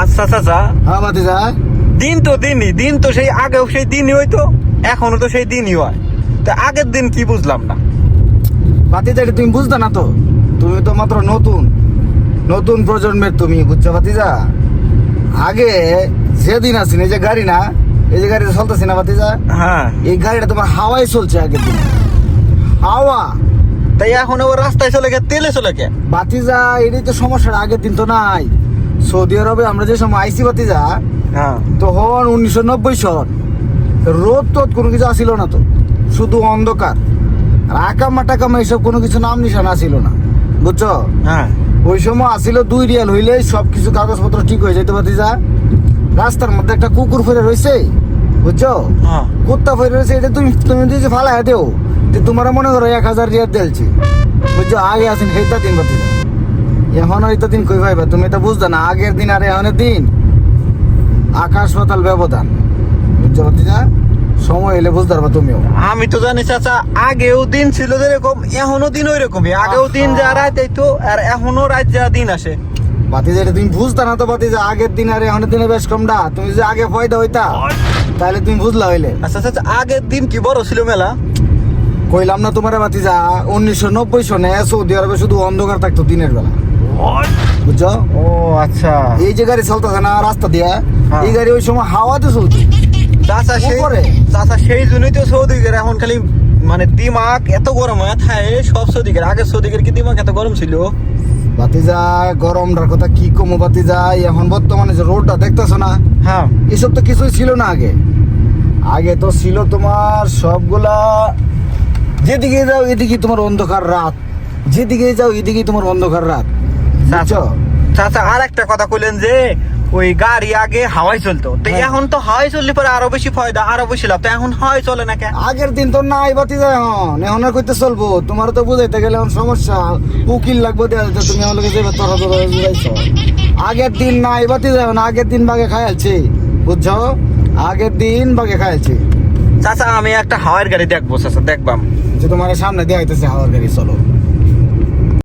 আচ্ছা চাচা হ্যাঁ ভাতিজা। দিন তো দিনই দিন তো সেই আগেও সেই দিনই হইতো এখনও তো সেই দিনই হয়। তো আগের দিন কি বুঝলাম না। ভাতিজা এটা তুমি বুঝতে না তো? তুমি তো মাত্র নতুন নতুন প্রজন্মের তুমি বুঝছ ভাতিজা? আগে যেদিন আসিন এই যে গাড়ি না এই যে গাড়িটা চলতেছে না ভাতিজা? হ্যাঁ। এই গাড়িটা তোমার হাওয়ায় চলছে আগের দিন। হাওয়া। তাই এখন আবার রাস্তায় চলে গে তেলে চলে গে। বাতিজা এটাই তো সমস্যাটা আগের দিন তো নাই। সৌদি আরবে আমরা যে সময় আইসি বাতিজা হ্যাঁ। তখন উনিশশো নব্বই সন রোদ তোদ কোনো কিছু আসিল না তো শুধু অন্ধকার। আর আকামা টাকামা এইসব কোনো কিছু নাম নিশানা আসিল না বুঝছ? হ্যাঁ। ওই সময় আসিল দুই রিয়াল হইলে সব কিছু কাগজপত্র ঠিক হয়ে যেতে বাতিজা রাস্তার মধ্যে একটা কুকুর ফেরে রয়েছে বুঝছ? হ্যাঁ। কুত্তা ফেরে রয়েছে এটা তুমি তুমি যদি ফালাই দেও তো তোমার মনে করো এক হাজার রিয়াল দিলছি বুঝছ? আগে আসেন হেতা দিন বাতিজা এখন হয়তো দিন কই ভাইবা? তুমি এটা বুঝতে না আগের দিন আর এখনের দিন। আকাশ পাতাল ব্যবধান। বুঝছ বাতিজা সময় এলে বুঝতে পারবা তুমিও। আমি তো জানি চাচা আগেও দিন ছিল যেরকম এখনও দিন ওই রকমই আগেও দিন যা রাত এইতো আর এখনও রাত যা দিন আসে। বাতিজা এটা তুমি বুঝতে না তো বাতিজা আগের দিন আর এখনের দিনে বেশ কমটা তুমি যে আগে ফয়দা হইতা তাহলে তুমি বুঝলা হইলে। আচ্ছা চাচা আগের দিন কি বড় ছিল মেলা? কইলাম না তোমার বাতিজা উনিশশো নব্বই সনে সৌদি আরবে শুধু অন্ধকার থাকতো দিনের বেলা। বুঝছ? ও আচ্ছা। এই যে গাড়ি চলতেছে না রাস্তা দিয়ে হ্যাঁ। এই গাড়ি ওই সময় হাওয়াতে চলতো। চাচা সেই? চাচা সেই জন্যই তো সৌদিকের এখন খালি মানে দিমাগ এত গরম হয় থাকে সব সৌদিকের আগে সৌদিকের কি দিমাগ এত গরম ছিল? বাতিজা গরমটার কথা কি কমো বাতিজা এখন বর্তমানে যে রোডটা দেখতেছো না হ্যাঁ। এসব তো কিছুই ছিল না আগে। আগে তো ছিল তোমার সবগুলা যেদিকে যাও এদিকে তোমার অন্ধকার রাত। যেদিকে যাও এদিকে তোমার অন্ধকার রাত। চাচা আর একটা কথা কইলেন যে ওই গাড়ি আগে হাওয়াই চলতো। তো হ্যাঁ। এখন তো হাওয়াই চললে পরে আরও বেশি ফায়দা আরও বেশি লাভ। তো এখন হাওয়াই চলে না কেন? আগের দিন তো নাই বাতি যায় এখন। এখন আর কইতে চলবো। তোমার তো বুঝাইতে গেলে এখন সমস্যা। উকিল লাগবে দেয়া যেতে তুমি আমার যাবে তোরা বুঝাইছো আগের দিন নাই বাতি যায় না আগের দিন বাগে খাইছি বুঝছ? আগের দিন বাগে খাইছি চাচা আমি একটা হাওয়ার গাড়ি দেখব চাচা দেখবাম। যে তোমার সামনে দেওয়া হইতেছে হাওয়ার গাড়ি চলো।